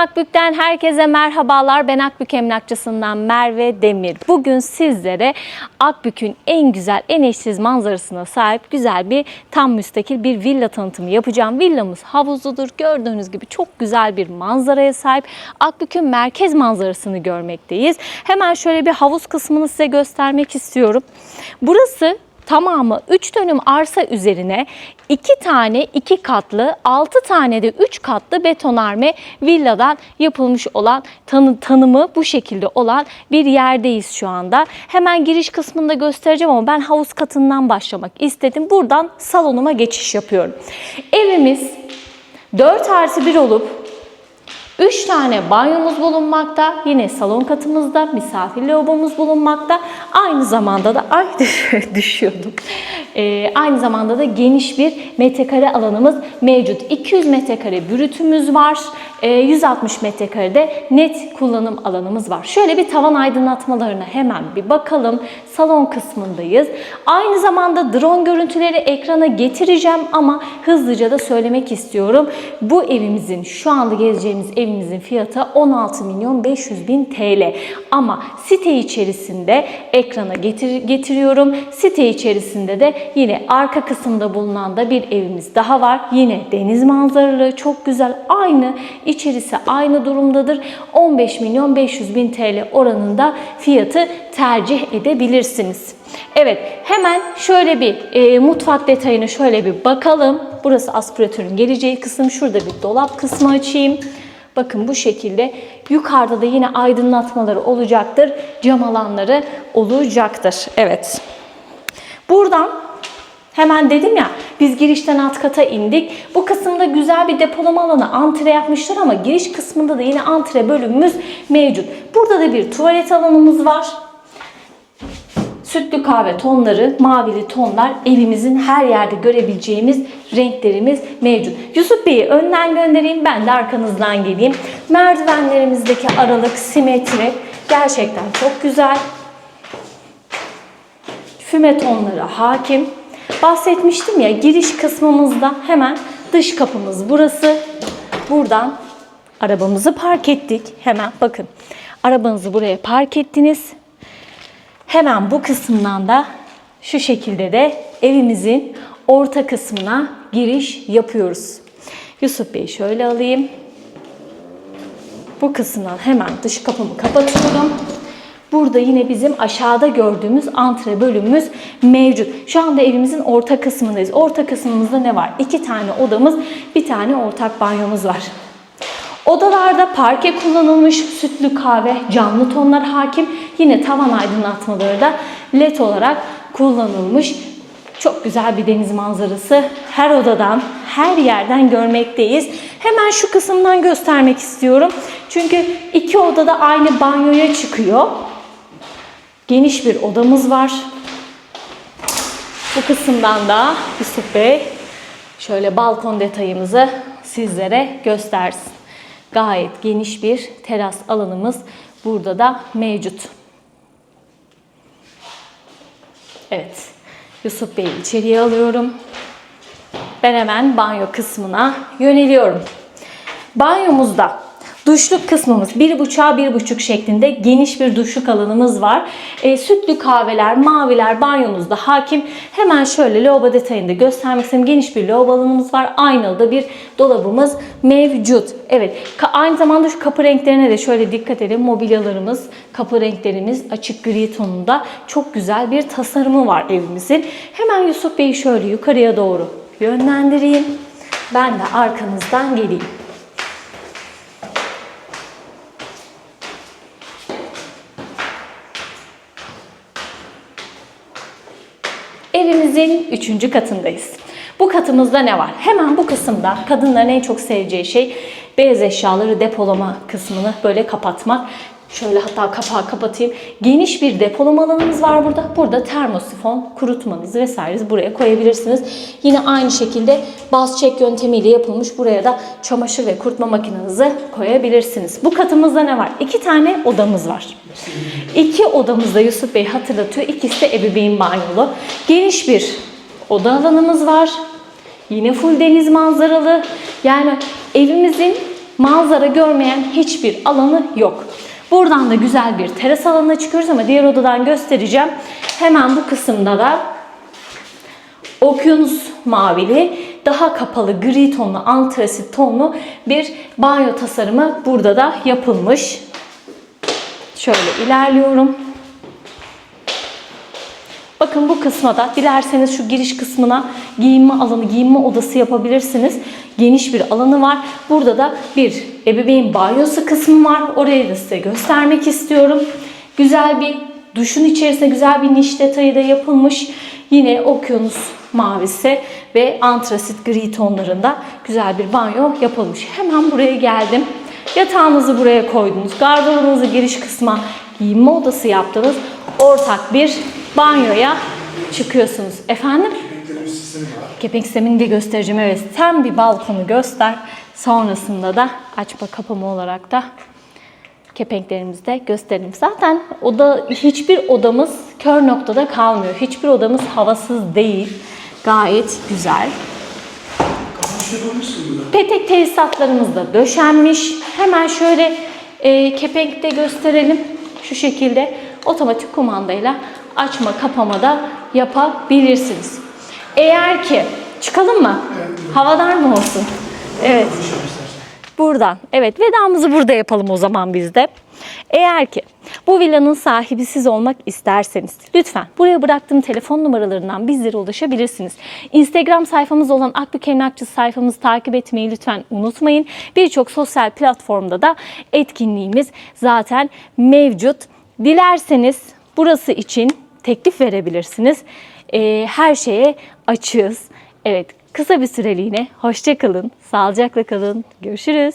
Akbük'ten herkese merhabalar. Ben Akbük Emlakçısından Merve Demir. Bugün sizlere Akbük'ün en güzel, en eşsiz manzarasına sahip güzel bir tam müstakil bir villa tanıtımı yapacağım. Villamız havuzludur. Gördüğünüz gibi çok güzel bir manzaraya sahip. Akbük'ün merkez manzarasını görmekteyiz. Hemen şöyle bir havuz kısmını size göstermek istiyorum. Burası tamamı 3 dönüm arsa üzerine 2 tane 2 katlı, 6 tane de 3 katlı betonarme villadan yapılmış olan tanı, tanımı bu şekilde olan bir yerdeyiz şu anda. Hemen giriş kısmında göstereceğim ama ben havuz katından başlamak istedim. Buradan salonuma geçiş yapıyorum. Evimiz 4 artı 1 olup 3 tane banyomuz bulunmakta. Yine salon katımızda misafir lavabomuz bulunmakta. Aynı zamanda da ay düşüyordum. Ee, aynı zamanda da geniş bir metrekare alanımız mevcut. 200 metrekare brütümüz var. Ee, 160 metrekare de net kullanım alanımız var. Şöyle bir tavan aydınlatmalarına hemen bir bakalım. Salon kısmındayız. Aynı zamanda drone görüntüleri ekrana getireceğim ama hızlıca da söylemek istiyorum. Bu evimizin şu anda gezeceğimiz evimizin fiyatı 16 milyon 500 bin TL. Ama site içerisinde ekrana getir getiriyorum. Site içerisinde de yine arka kısımda bulunan da bir evimiz daha var. Yine deniz manzaralı, çok güzel. Aynı içerisi aynı durumdadır. 15 milyon 500 bin TL oranında fiyatı tercih edebilirsiniz. Evet hemen şöyle bir e, mutfak detayını şöyle bir bakalım. Burası aspiratörün geleceği kısım. Şurada bir dolap kısmı açayım. Bakın bu şekilde yukarıda da yine aydınlatmaları olacaktır. Cam alanları olacaktır. Evet. Buradan Hemen dedim ya biz girişten alt kata indik. Bu kısımda güzel bir depolama alanı antre yapmışlar ama giriş kısmında da yine antre bölümümüz mevcut. Burada da bir tuvalet alanımız var. Sütlü kahve tonları, mavili tonlar evimizin her yerde görebileceğimiz renklerimiz mevcut. Yusuf Bey'i önden göndereyim, ben de arkanızdan geleyim. Merdivenlerimizdeki aralık, simetri gerçekten çok güzel. Füme tonları hakim. Bahsetmiştim ya giriş kısmımızda hemen dış kapımız burası. Buradan arabamızı park ettik. Hemen bakın arabanızı buraya park ettiniz. Hemen bu kısımdan da şu şekilde de evimizin orta kısmına giriş yapıyoruz. Yusuf Bey şöyle alayım. Bu kısımdan hemen dış kapımı kapatıyorum. Burada yine bizim aşağıda gördüğümüz antre bölümümüz mevcut. Şu anda evimizin orta kısmındayız. Orta kısmımızda ne var? İki tane odamız, bir tane ortak banyomuz var. Odalarda parke kullanılmış sütlü kahve, canlı tonlar hakim. Yine tavan aydınlatmaları da led olarak kullanılmış. Çok güzel bir deniz manzarası. Her odadan, her yerden görmekteyiz. Hemen şu kısımdan göstermek istiyorum. Çünkü iki odada aynı banyoya çıkıyor. Geniş bir odamız var. Bu kısımdan da Yusuf Bey şöyle balkon detayımızı sizlere göstersin. Gayet geniş bir teras alanımız burada da mevcut. Evet. Yusuf Bey'i içeriye alıyorum. Ben hemen banyo kısmına yöneliyorum. Banyomuzda Duşluk kısmımız 1,5'a 1,5 şeklinde geniş bir duşluk alanımız var. E, sütlü kahveler, maviler banyomuzda hakim. Hemen şöyle lavabo detayını da göstermek istedim. Geniş bir lavabo alanımız var. Aynalı da bir dolabımız mevcut. Evet. Aynı zamanda şu kapı renklerine de şöyle dikkat edin. Mobilyalarımız, kapı renklerimiz açık gri tonunda. Çok güzel bir tasarımı var evimizin. Hemen Yusuf Bey'i şöyle yukarıya doğru yönlendireyim. Ben de arkanızdan geleyim. Evimizin üçüncü katındayız. Bu katımızda ne var? Hemen bu kısımda kadınların en çok seveceği şey beyaz eşyaları depolama kısmını böyle kapatmak. Şöyle hatta kapağı kapatayım. Geniş bir depolama alanımız var burada. Burada termosifon, kurutmanızı vesaire buraya koyabilirsiniz. Yine aynı şekilde baz çek yöntemiyle yapılmış buraya da çamaşır ve kurutma makinenizi koyabilirsiniz. Bu katımızda ne var? İki tane odamız var. İki odamızda Yusuf Bey hatırlatıyor. İkisi de ebeveyn banyolu. Geniş bir oda alanımız var. Yine full deniz manzaralı. Yani evimizin manzara görmeyen hiçbir alanı yok. Buradan da güzel bir teras alanına çıkıyoruz ama diğer odadan göstereceğim. Hemen bu kısımda da okyanus mavili, daha kapalı gri tonlu, antrasit tonlu bir banyo tasarımı burada da yapılmış. Şöyle ilerliyorum. Bakın bu kısma da dilerseniz şu giriş kısmına giyinme alanı, giyinme odası yapabilirsiniz. Geniş bir alanı var. Burada da bir ebeveyn banyosu kısmı var. Orayı da size göstermek istiyorum. Güzel bir duşun içerisinde güzel bir niş detayı da yapılmış. Yine okyanus mavisi ve antrasit gri tonlarında güzel bir banyo yapılmış. Hemen buraya geldim. Yatağınızı buraya koydunuz. Gardırobunuzu giriş kısma giyinme odası yaptınız. Ortak bir banyoya çıkıyorsunuz. Efendim? Kepenk sistemini de göstereceğim. Evet sen bir balkonu göster. Sonrasında da açma kapama olarak da kepenklerimizi de gösterelim. Zaten oda hiçbir odamız kör noktada kalmıyor. Hiçbir odamız havasız değil. Gayet güzel. Petek tesisatlarımız da döşenmiş. Hemen şöyle e, kepenkte gösterelim. Şu şekilde otomatik kumandayla açma kapama da yapabilirsiniz. Eğer ki çıkalım mı? Havadar mı olsun? Evet. Buradan. Evet vedamızı burada yapalım o zaman biz de. Eğer ki bu villanın sahibi siz olmak isterseniz lütfen buraya bıraktığım telefon numaralarından bizlere ulaşabilirsiniz. Instagram sayfamız olan Akbük Emlakçısı sayfamızı takip etmeyi lütfen unutmayın. Birçok sosyal platformda da etkinliğimiz zaten mevcut. Dilerseniz burası için teklif verebilirsiniz. Ee, her şeye açığız. Evet kısa bir süreliğine hoşça kalın, sağlıcakla kalın. Görüşürüz.